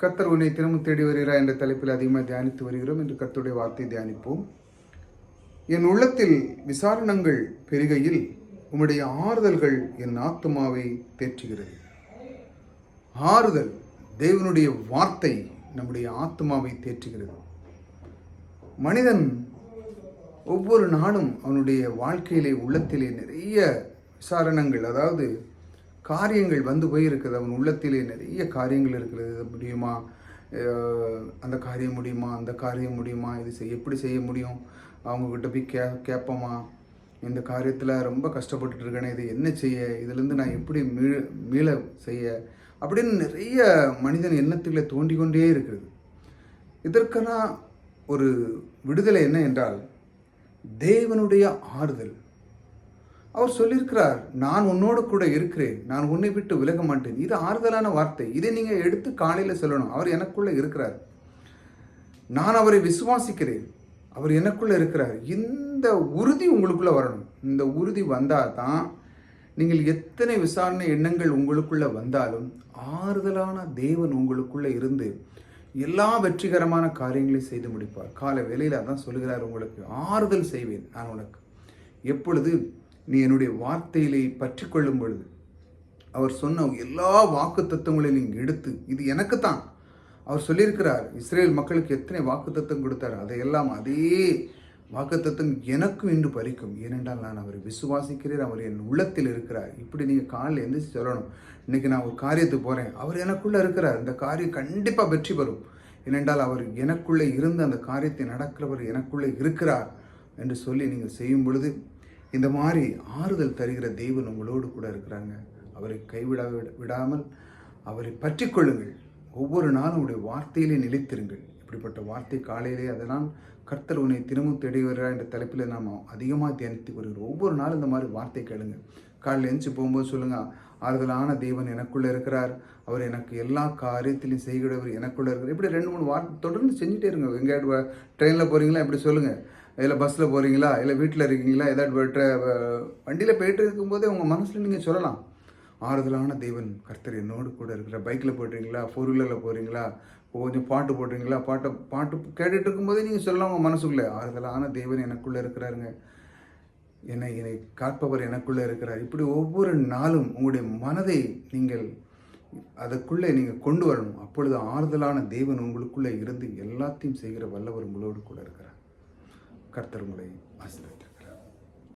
கத்தர் உன்னை தினமும் தேடி வருகிறார் என்ற தலைப்பில் அதிகமாக தியானித்து வருகிறோம். என்று கத்தருடைய வார்த்தை தியானிப்போம். என் உள்ளத்தில் விசாரணங்கள் பெருகையில் உம்முடைய ஆறுதல்கள் என் ஆத்துமாவை தேற்றுகிறது. ஆறுதல் தேவனுடைய வார்த்தை நம்முடைய ஆத்மாவை தேற்றுகிறது. மனிதன் ஒவ்வொரு நாளும் அவனுடைய வாழ்க்கையிலே உள்ளத்திலே நிறைய விசாரணங்கள் அதாவது காரியங்கள் வந்து போயிருக்குது. அவன் உள்ளத்திலே நிறைய காரியங்கள் இருக்கிறது. இது முடியுமா? அந்த காரியம் முடியுமா? அந்த காரியம் முடியுமா? இது செய் எப்படி செய்ய முடியும்? அவங்கக்கிட்ட போய் கே கேட்போமா? இந்த காரியத்தில் ரொம்ப கஷ்டப்பட்டுட்டு இருக்கேனே இது என்ன செய்ய? இதுலேருந்து நான் எப்படி மீள மீள செய்ய? அப்படின்னு நிறைய மனிதன் எண்ணத்துக்களை தோண்டிக்கொண்டே இருக்கிறது. இதற்கெல்லாம் ஒரு விடுதலை என்ன என்றால் தேவனுடைய ஆறுதல். அவர் சொல்லியிருக்கிறார் நான் உன்னோடு கூட இருக்கிறேன். நான் உன்னை விட்டு விலக மாட்டேன். இது ஆறுதலான வார்த்தை. இதை நீங்கள் எடுத்து காலையில் சொல்லணும். அவர் எனக்குள்ளே இருக்கிறார். நான் அவரை விசுவாசிக்கிறேன். அவர் எனக்குள்ளே இருக்கிறார். இந்த உறுதி உங்களுக்குள்ளே வரணும். இந்த உறுதி வந்தால் தான் நீங்கள் எத்தனை விசாரணை எண்ணங்கள் உங்களுக்குள்ளே வந்தாலும் ஆறுதலான தேவன் உங்களுக்குள்ளே இருந்து எல்லா வெற்றிகரமான காரியங்களையும் செய்து முடிப்பார். காலை வேலையில் அதான் சொல்லுகிறார் உங்களுக்கு ஆறுதல் செய்வேன் நான் உனக்கு. எப்பொழுது நீ என்னுடைய வார்த்தையிலே பற்றி கொள்ளும் பொழுது அவர் சொன்ன எல்லா வாக்கு தத்துவங்களையும் நீங்கள் எடுத்து இது எனக்குத்தான். அவர் சொல்லியிருக்கிறார் இஸ்ரேல் மக்களுக்கு எத்தனை வாக்கு தத்துவம் கொடுத்தார்? அதையெல்லாம் அதே வாக்குத்தத்தம் எனக்கும் இன்று பறிக்கும் ஏனென்றால் நான் அவரை விசுவாசிக்கிறேன் அவர் என் உள்ளத்தில் இருக்கிறார். இப்படி நீங்கள் காலையில் எந்திரிச்சு சொல்லணும். இன்றைக்கி நான் ஒரு காரியத்துக்கு போகிறேன் அவர் எனக்குள்ளே இருக்கிறார். இந்த காரியம் கண்டிப்பாக வெற்றி பெறும். ஏனென்றால் அவர் எனக்குள்ளே இருந்து அந்த காரியத்தை நடக்கிறவர் எனக்குள்ளே இருக்கிறார் என்று சொல்லி நீங்கள் செய்யும் பொழுது இந்த மாதிரி ஆறுதல் தருகிற தெய்வன் உங்களோடு கூட இருக்கிறாங்க. அவரை கைவிட விடாமல் அவரை பற்றி கொள்ளுங்கள். ஒவ்வொரு நாளும் உடைய வார்த்தையிலே நிலைத்திருங்கள். இப்படிப்பட்ட வார்த்தை காலையிலே அதனால் கர்த்தர் உன்னை தினமும் தேடி வருகிறார் என்ற தலைப்பில் நாம் அதிகமாக தியானித்து வருகிறோம். ஒவ்வொரு நாளும் இந்த மாதிரி வார்த்தை கேளுங்க. காலையில் எழுந்துச்சு போகும்போது சொல்லுங்கள் ஆறுதலான தேவன் எனக்குள்ளே இருக்கிறார். அவர் எனக்கு எல்லா காரியத்திலையும் செய்கிறவர் எனக்குள்ளே இருக்கிறார். இப்படி ரெண்டு மூணு வார்த்தை தொடர்ந்து செஞ்சுட்டே இருங்க. எங்கேயாவது ட்ரெயினில் போகிறீங்களா இப்படி சொல்லுங்கள் இல்லை பஸ்ஸில் போகிறீங்களா இல்லை வீட்டில் இருக்கீங்களா? ஏதாவது வண்டியில் போயிட்டு இருக்கும்போதே உங்கள் மனசில் நீங்கள் சொல்லலாம். ஆறுதலான தெய்வன் கர்த்தர் என்னோடு கூட இருக்கிற பைக்கில் போய்ட்றீங்களா? ஃபோர் வீலரில் போகிறீங்களா கொஞ்சம் பாட்டு போடுறீங்களா? பாட்டை பாட்டு கேட்டுட்டு இருக்கும்போதே நீங்கள் சொல்லலாம் உங்கள் மனசுக்குள்ளே. ஆறுதலான தெய்வன் எனக்குள்ளே இருக்கிறாருங்க. என்னை என்னை காப்பவர் எனக்குள்ளே இருக்கிறார். இப்படி ஒவ்வொரு நாளும் உங்களுடைய மனதை நீங்கள் அதற்குள்ளே நீங்கள் கொண்டு வரணும். அப்பொழுது ஆறுதலான தெய்வன் உங்களுக்குள்ளே இருந்து எல்லாத்தையும் செய்கிற வல்லவர் உங்களோடு கூட இருக்கிறார். கர்த்தர் உங்களை ஆசீர்வதிக்கிறார்